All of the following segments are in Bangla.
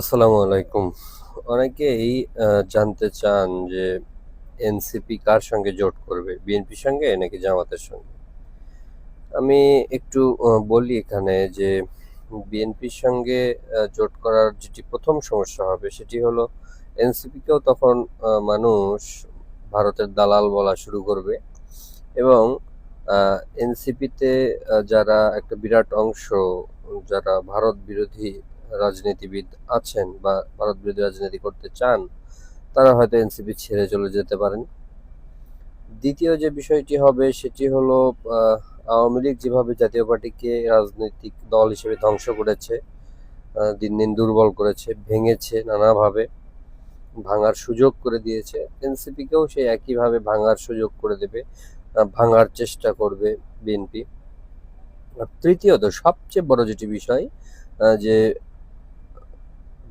আসসালামু আলাইকুম। অনেকেই জানতে চান যে এনসিপি কার সঙ্গে জোট করবে, বিএনপির সঙ্গে নাকি জামাতের সঙ্গে? আমি একটু বলি এখানে যে বিএনপির সঙ্গে জোট করার যেটি প্রথম সমস্যা হবে সেটি হলো এনসিপিকেও তখন মানুষ ভারতের দালাল বলা শুরু করবে এবং এনসিপিতে যারা একটা বিরাট অংশ, যারা ভারত বিরোধী রাজনীতিবিদ আছেন বা ভারত বিরোধী রাজনীতি করতে চান, তারা হয়তো এনসিপি ছেড়ে চলে যেতে পারেন। দ্বিতীয় যে বিষয়টি হবে, সেটি হলো আওয়ামী লীগ যেভাবে জাতীয় পার্টিকে রাজনৈতিক দল হিসেবে ধ্বংস করেছে দিন দিন দুর্বল করেছে, ভেঙেছে নানাভাবে, ভাঙার সুযোগ করে দিয়েছে, এনসিপিকেও সেই একইভাবে ভাঙার সুযোগ করে দেবে ভাঙার চেষ্টা করবে বিএনপি। তৃতীয়ত, সবচেয়ে বড় যেটি বিষয় যে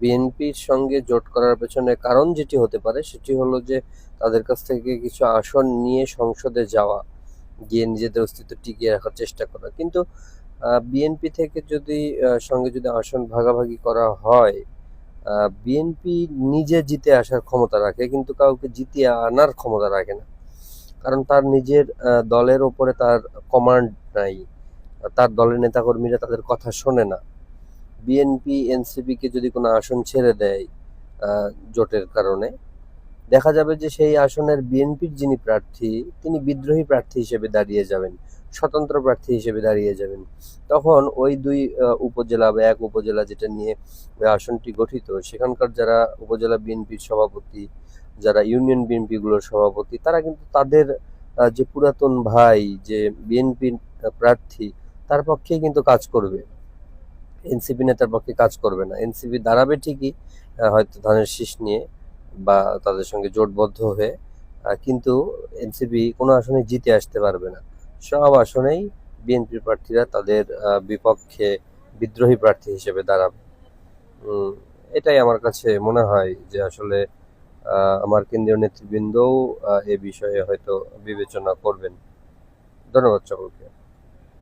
বিএনপির সঙ্গে জোট করার পেছনে কারণ যেটি হতে পারে সেটি হলো যে তাদের কাছ থেকে কিছু আসন নিয়ে সংসদে যাওয়া, গিয়ে নিজেদের অস্তিত্ব টিকিয়ে রাখার চেষ্টা করা। কিন্তু বিএনপি থেকে যদি সঙ্গে যদি আসন ভাগাভাগি করা হয় বিএনপি নিজে জিতে আসার ক্ষমতা রাখে, কিন্তু কাউকে জিতিয়ে আনার ক্ষমতা রাখে না। কারণ তার নিজের দলের ওপরে তার কমান্ড নাই। তার দলের নেতাকর্মীরা তাদের কথা শোনে না। বিএনপি এনসিপিকে যদি কোনো আসন ছেড়ে দেয় জোটের কারণে, দেখা যাবে যে সেই আসনের বিএনপির যিনি প্রার্থী, তিনি বিদ্রোহী প্রার্থী হিসেবে দাঁড়িয়ে যাবেন, স্বতন্ত্র প্রার্থী হিসেবে দাঁড়িয়ে যাবেন। তখন ওই দুই উপজেলা বা এক উপজেলা যেটা নিয়ে আসনটি গঠিত, সেখানকার যারা উপজেলা বিএনপির সভাপতি, যারা ইউনিয়ন বিএনপি গুলোর সভাপতি, তারা কিন্তু তাদের যে পুরাতন ভাই, যে বিএনপির প্রার্থী, তার পক্ষেই কিন্তু কাজ করবে। এনসিপি নেতার পক্ষে কাজ করবে না। এনসিপি দাঁড়াবে ঠিকই হয়তো ধানের শীষ নিয়ে বা তাদের সঙ্গে জোটবদ্ধ হয়ে কিন্তু এনসিপি কোনো আসনে জিতে আসতে পারবে না। সব আসনেই বিএনপি প্রার্থীরা তাদের বিপক্ষে বিদ্রোহী প্রার্থী হিসেবে দাঁড়াবে। এটাই আমার কাছে মনে হয় যে আসলে আমার কেন্দ্রীয় নেতৃবৃন্দও এ বিষয়ে হয়তো বিবেচনা করবেন। ধন্যবাদ সকলকে।